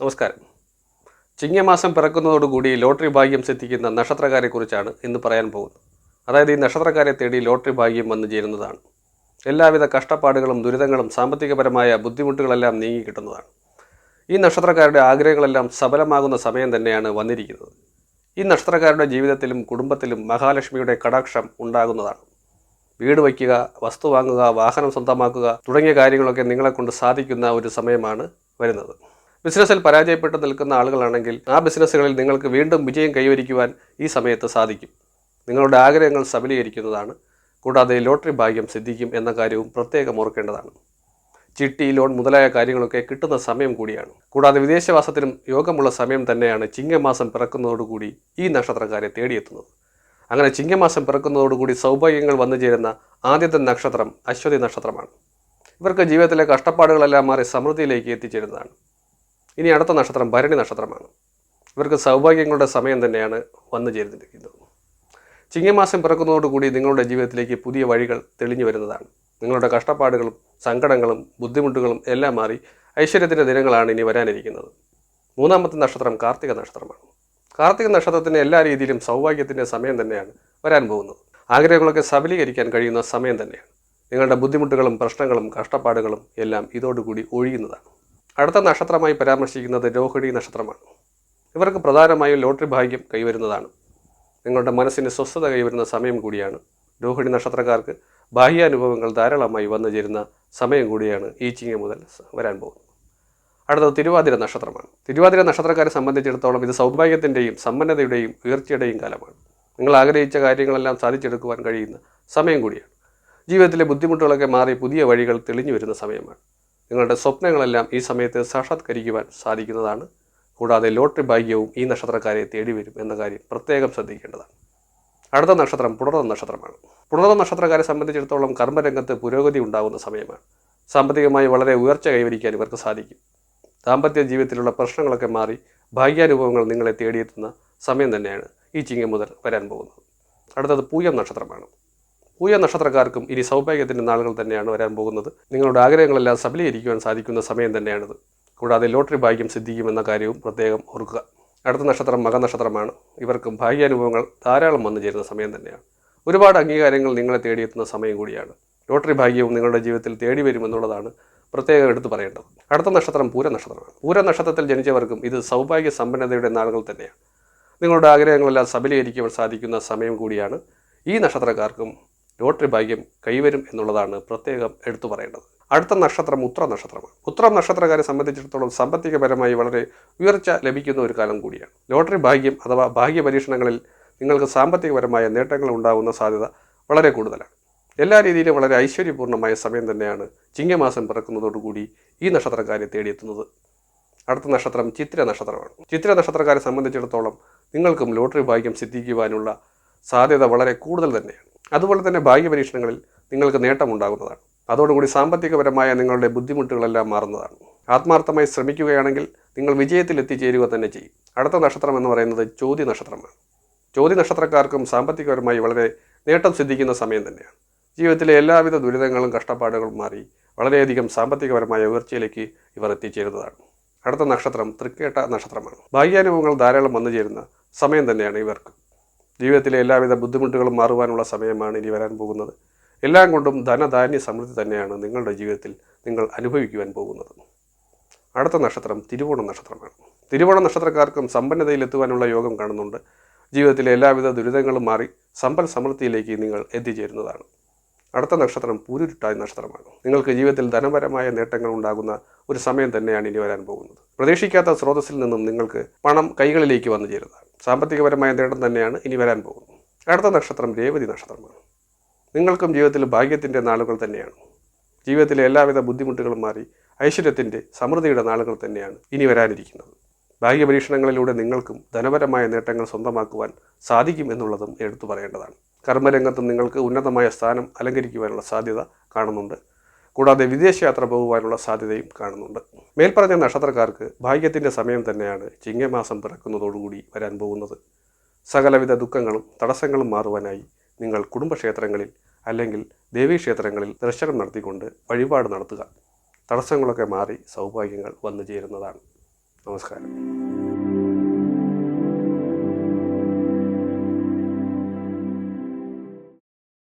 നമസ്കാരം. ചിങ്ങമാസം പിറക്കുന്നതോടുകൂടി ലോട്ടറി ഭാഗ്യം സിദ്ധിക്കുന്ന നക്ഷത്രക്കാരെക്കുറിച്ചാണ് ഇന്ന് പറയാൻ പോകുന്നത്. അതായത് ഈ നക്ഷത്രക്കാരെ തേടി ലോട്ടറി ഭാഗ്യം വന്നു ചേരുന്നതാണ്. എല്ലാവിധ കഷ്ടപ്പാടുകളും ദുരിതങ്ങളും സാമ്പത്തികപരമായ ബുദ്ധിമുട്ടുകളെല്ലാം നീങ്ങി കിട്ടുന്നതാണ്. ഈ നക്ഷത്രക്കാരുടെ ആഗ്രഹങ്ങളെല്ലാം സഫലമാകുന്ന സമയം തന്നെയാണ് വന്നിരിക്കുന്നത്. ഈ നക്ഷത്രക്കാരുടെ ജീവിതത്തിലും കുടുംബത്തിലും മഹാലക്ഷ്മിയുടെ കടാക്ഷം ഉണ്ടാകുന്നതാണ്. വീട് വയ്ക്കുക വസ്തു വാങ്ങുക വാഹനം സ്വന്തമാക്കുക തുടങ്ങിയ കാര്യങ്ങളൊക്കെ നിങ്ങളെക്കൊണ്ട് സാധിക്കുന്ന ഒരു സമയമാണ് വരുന്നത്. ബിസിനസ്സിൽ പരാജയപ്പെട്ട് നിൽക്കുന്ന ആളുകളാണെങ്കിൽ ആ ബിസിനസ്സുകളിൽ നിങ്ങൾക്ക് വീണ്ടും വിജയം കൈവരിക്കുവാൻ ഈ സമയത്ത് സാധിക്കും. നിങ്ങളുടെ ആഗ്രഹങ്ങൾ സബലീകരിക്കുന്നതാണ്. കൂടാതെ ലോട്ടറി ഭാഗ്യം സിദ്ധിക്കും എന്ന കാര്യവും പ്രത്യേകം ഓർക്കേണ്ടതാണ്. ചിട്ടി ലോൺ മുതലായ കാര്യങ്ങളൊക്കെ കിട്ടുന്ന സമയം കൂടിയാണ്. കൂടാതെ വിദേശവാസത്തിനും യോഗമുള്ള സമയം തന്നെയാണ് ചിങ്ങമാസം പിറക്കുന്നതോടുകൂടി ഈ നക്ഷത്രക്കാരെ തേടിയെത്തുന്നത്. അങ്ങനെ ചിങ്ങമാസം പിറക്കുന്നതോടുകൂടി സൗഭാഗ്യങ്ങൾ വന്നു ചേരുന്ന ആദ്യത്തെ നക്ഷത്രം അശ്വതി നക്ഷത്രമാണ്. ഇവർക്ക് ജീവിതത്തിലെ കഷ്ടപ്പാടുകളെല്ലാം മാറി സമൃദ്ധിയിലേക്ക് എത്തിച്ചേരുന്നതാണ്. ഇനി അടുത്ത നക്ഷത്രം ഭരണി നക്ഷത്രമാണ്. ഇവർക്ക് സൗഭാഗ്യങ്ങളുടെ സമയം തന്നെയാണ് വന്നു ചേരുന്നിരിക്കുന്നത്. ചിങ്ങമാസം പിറക്കുന്നതോടുകൂടി നിങ്ങളുടെ ജീവിതത്തിലേക്ക് പുതിയ വഴികൾ തെളിഞ്ഞു വരുന്നതാണ്. നിങ്ങളുടെ കഷ്ടപ്പാടുകളും സങ്കടങ്ങളും ബുദ്ധിമുട്ടുകളും എല്ലാം മാറി ഐശ്വര്യത്തിന്റെ ദിനങ്ങളാണ് ഇനി വരാനിരിക്കുന്നത്. മൂന്നാമത്തെ നക്ഷത്രം കാർത്തിക നക്ഷത്രമാണ്. കാർത്തിക നക്ഷത്രത്തിന് എല്ലാ രീതിയിലും സൗഭാഗ്യത്തിന്റെ സമയം തന്നെയാണ് വരാൻ പോകുന്നത്. ആഗ്രഹങ്ങളൊക്കെ സബലീകരിക്കാൻ കഴിയുന്ന സമയം തന്നെയാണ്. നിങ്ങളുടെ ബുദ്ധിമുട്ടുകളും പ്രശ്നങ്ങളും കഷ്ടപ്പാടുകളും എല്ലാം ഇതോടുകൂടി ഒഴിയുന്നതാണ്. അടുത്ത നക്ഷത്രമായി പരാമർശിക്കുന്നത് രോഹിണി നക്ഷത്രമാണ്. ഇവർക്ക് പ്രധാനമായും ലോട്ടറി ഭാഗ്യം കൈവരുന്നതാണ്. നിങ്ങളുടെ മനസ്സിന് സ്വസ്ഥത കൈവരുന്ന സമയം കൂടിയാണ്. രോഹിണി നക്ഷത്രക്കാർക്ക് ബാഹ്യാനുഭവങ്ങൾ ധാരാളമായി വന്നു ചേരുന്ന സമയം കൂടിയാണ് ഈ ചിങ്ങ മുതൽ വരാൻ പോകുന്നത്. അടുത്തത് തിരുവാതിര നക്ഷത്രമാണ്. തിരുവാതിര നക്ഷത്രക്കാരെ സംബന്ധിച്ചിടത്തോളം ഇത് സൗഭാഗ്യത്തിന്റെയും സമ്പന്നതയുടെയും ഉയർച്ചയുടെയും കാലമാണ്. നിങ്ങൾ ആഗ്രഹിച്ച കാര്യങ്ങളെല്ലാം സാധിച്ചെടുക്കുവാൻ കഴിയുന്ന സമയം കൂടിയാണ്. ജീവിതത്തിലെ ബുദ്ധിമുട്ടുകളൊക്കെ മാറി പുതിയ വഴികൾ തെളിഞ്ഞു വരുന്ന സമയമാണ്. നിങ്ങളുടെ സ്വപ്നങ്ങളെല്ലാം ഈ സമയത്ത് സാക്ഷാത്കരിക്കുവാൻ സാധിക്കുന്നതാണ്. കൂടാതെ ലോട്ടറി ഭാഗ്യവും ഈ നക്ഷത്രക്കാരെ തേടി വരും എന്ന കാര്യം പ്രത്യേകം ശ്രദ്ധിക്കേണ്ടതാണ്. അടുത്ത നക്ഷത്രം പുണർന്ന നക്ഷത്രമാണ്. പുണർന്ന നക്ഷത്രക്കാരെ സംബന്ധിച്ചിടത്തോളം കർമ്മരംഗത്ത് പുരോഗതി ഉണ്ടാകുന്ന സമയമാണ്. സാമ്പത്തികമായി വളരെ ഉയർച്ച കൈവരിക്കാൻ ഇവർക്ക് സാധിക്കും. ദാമ്പത്യ ജീവിതത്തിലുള്ള പ്രശ്നങ്ങളൊക്കെ മാറി ഭാഗ്യാനുഭവങ്ങൾ നിങ്ങളെ തേടിയെത്തുന്ന സമയം തന്നെയാണ് ഈ ചിങ്ങം മുതൽ വരാൻ പോകുന്നത്. അടുത്തത് പൂയം നക്ഷത്രമാണ്. പൂയ നക്ഷത്രക്കാർക്കും ഇനി സൗഭാഗ്യത്തിന്റെ നാളുകൾ തന്നെയാണ് വരാൻ പോകുന്നത്. നിങ്ങളുടെ ആഗ്രഹങ്ങളെല്ലാം സബലീകരിക്കുവാൻ സാധിക്കുന്ന സമയം തന്നെയാണിത്. കൂടാതെ ലോട്ടറി ഭാഗ്യം സിദ്ധിക്കുമെന്ന കാര്യവും പ്രത്യേകം ഓർക്കുക. അടുത്ത നക്ഷത്രം മകനക്ഷത്രമാണ്. ഇവർക്കും ഭാഗ്യാനുഭവങ്ങൾ ധാരാളം വന്നു ചേരുന്ന സമയം തന്നെയാണ്. ഒരുപാട് അംഗീകാരങ്ങൾ നിങ്ങളെ തേടിയെത്തുന്ന സമയം കൂടിയാണ്. ലോട്ടറി ഭാഗ്യവും നിങ്ങളുടെ ജീവിതത്തിൽ തേടി വരുമെന്നുള്ളതാണ് പ്രത്യേകം എടുത്തു പറയേണ്ടത്. അടുത്ത നക്ഷത്രം പൂര നക്ഷത്രമാണ്. നക്ഷത്രത്തിൽ ജനിച്ചവർക്കും ഇത് സൗഭാഗ്യ സമ്പന്നതയുടെ നാളുകൾ തന്നെയാണ്. നിങ്ങളുടെ ആഗ്രഹങ്ങളെല്ലാം സബലീകരിക്കുവാൻ സാധിക്കുന്ന സമയം കൂടിയാണ് ഈ നക്ഷത്രക്കാർക്കും ലോട്ടറി ഭാഗ്യം കൈവരും എന്നുള്ളതാണ് പ്രത്യേകം എടുത്തു പറയേണ്ടത്. അടുത്ത നക്ഷത്രം ഉത്ര നക്ഷത്രമാണ്. ഉത്ര നക്ഷത്രക്കാരെ സംബന്ധിച്ചിടത്തോളം സാമ്പത്തികപരമായി വളരെ ഉയർച്ച ലഭിക്കുന്ന ഒരു കാലം കൂടിയാണ്. ലോട്ടറി ഭാഗ്യം അഥവാ ഭാഗ്യ പരീക്ഷണങ്ങളിൽ നിങ്ങൾക്ക് സാമ്പത്തികപരമായ നേട്ടങ്ങൾ ഉണ്ടാകുന്ന സാധ്യത വളരെ കൂടുതലാണ്. എല്ലാ രീതിയിലും വളരെ ഐശ്വര്യപൂർണമായ സമയം തന്നെയാണ് ചിങ്ങമാസം പിറക്കുന്നതോടുകൂടി ഈ നക്ഷത്രക്കാരെ തേടിയെത്തുന്നത്. അടുത്ത നക്ഷത്രം ചിത്ര നക്ഷത്രമാണ്. ചിത്ര നക്ഷത്രക്കാരെ സംബന്ധിച്ചിടത്തോളം നിങ്ങൾക്കും ലോട്ടറി ഭാഗ്യം സിദ്ധിക്കുവാനുള്ള സാധ്യത വളരെ കൂടുതൽ തന്നെയാണ്. അതുപോലെ തന്നെ ഭാഗ്യ പരീക്ഷണങ്ങളിൽ നിങ്ങൾക്ക് നേട്ടമുണ്ടാകുന്നതാണ്. അതോടുകൂടി സാമ്പത്തികപരമായ നിങ്ങളുടെ ബുദ്ധിമുട്ടുകളെല്ലാം മാറുന്നതാണ്. ആത്മാർത്ഥമായി ശ്രമിക്കുകയാണെങ്കിൽ നിങ്ങൾ വിജയത്തിൽ എത്തിച്ചേരുക തന്നെ ചെയ്യും. അടുത്ത നക്ഷത്രം എന്ന് പറയുന്നത് ചോദ്യ നക്ഷത്രമാണ്. ചോദ്യ നക്ഷത്രക്കാർക്കും സാമ്പത്തികപരമായി വളരെ നേട്ടം സിദ്ധിക്കുന്ന സമയം തന്നെയാണ്. ജീവിതത്തിലെ എല്ലാവിധ ദുരിതങ്ങളും കഷ്ടപ്പാടുകളും മാറി വളരെയധികം സാമ്പത്തികപരമായ ഉയർച്ചയിലേക്ക് ഇവർ എത്തിച്ചേരുന്നതാണ്. അടുത്ത നക്ഷത്രം തൃക്കേട്ട നക്ഷത്രമാണ്. ഭാഗ്യാനുഭവങ്ങൾ ധാരാളം വന്നു ചേരുന്ന സമയം തന്നെയാണ് ഇവർക്ക്. ജീവിതത്തിലെ എല്ലാവിധ ബുദ്ധിമുട്ടുകളും മാറുവാനുള്ള സമയമാണ് ഇനി വരാൻ പോകുന്നത്. എല്ലാം കൊണ്ടും ധനധാന്യ സമൃദ്ധി തന്നെയാണ് നിങ്ങളുടെ ജീവിതത്തിൽ നിങ്ങൾ അനുഭവിക്കുവാൻ പോകുന്നത്. അടുത്ത നക്ഷത്രം തിരുവോണ നക്ഷത്രമാണ്. തിരുവോണ നക്ഷത്രക്കാർക്കും സമ്പന്നതയിലെത്തുവാനുള്ള യോഗം കാണുന്നുണ്ട്. ജീവിതത്തിലെ എല്ലാവിധ ദുരിതങ്ങളും മാറി സമ്പൽ സമൃദ്ധിയിലേക്ക് നിങ്ങൾ എത്തിച്ചേരുന്നതാണ്. അടുത്ത നക്ഷത്രം പൂരുരുട്ടായ നക്ഷത്രമാണ്. നിങ്ങൾക്ക് ജീവിതത്തിൽ ധനപരമായ നേട്ടങ്ങൾ ഉണ്ടാകുന്ന ഒരു സമയം തന്നെയാണ് ഇനി വരാൻ പോകുന്നത്. പ്രതീക്ഷിക്കാത്ത സ്രോതസ്സിൽ നിന്നും നിങ്ങൾക്ക് പണം കൈകളിലേക്ക് വന്നു ചേരുന്നതാണ്. സാമ്പത്തികപരമായ നേട്ടം തന്നെയാണ് ഇനി വരാൻ പോകുന്നത്. അടുത്ത നക്ഷത്രം രേവതി നക്ഷത്രമാണ്. നിങ്ങൾക്കും ജീവിതത്തിൽ ഭാഗ്യത്തിന്റെ നാളുകൾ തന്നെയാണ്. ജീവിതത്തിലെ എല്ലാവിധ ബുദ്ധിമുട്ടുകളും മാറി ഐശ്വര്യത്തിന്റെ സമൃദ്ധിയുടെ നാളുകൾ തന്നെയാണ് ഇനി വരാനിരിക്കുന്നത്. ഭാഗ്യപരീക്ഷണങ്ങളിലൂടെ നിങ്ങൾക്കും ധനപരമായ നേട്ടങ്ങൾ സ്വന്തമാക്കുവാൻ സാധിക്കും എന്നുള്ളതും എടുത്തു പറയേണ്ടതാണ്. കർമ്മരംഗത്തും നിങ്ങൾക്ക് ഉന്നതമായ സ്ഥാനം അലങ്കരിക്കുവാനുള്ള സാധ്യത കാണുന്നുണ്ട്. കൂടാതെ വിദേശയാത്ര പോകുവാനുള്ള സാധ്യതയും കാണുന്നുണ്ട്. മേൽപ്പറഞ്ഞ നക്ഷത്രക്കാർക്ക് ഭാഗ്യത്തിന്റെ സമയം തന്നെയാണ് ചിങ്ങമാസം പിറക്കുന്നതോടുകൂടി വരാൻ പോകുന്നത്. സകലവിധ ദുഃഖങ്ങളും തടസ്സങ്ങളും മാറുവാനായി നിങ്ങൾ കുടുംബക്ഷേത്രങ്ങളിൽ അല്ലെങ്കിൽ ദേവീക്ഷേത്രങ്ങളിൽ ദർശനം നടത്തിക്കൊണ്ട് വഴിപാട് നടത്തുക. തടസ്സങ്ങളൊക്കെ മാറി സൗഭാഗ്യങ്ങൾ വന്നു ചേരുന്നതാണ്. നമസ്കാരം.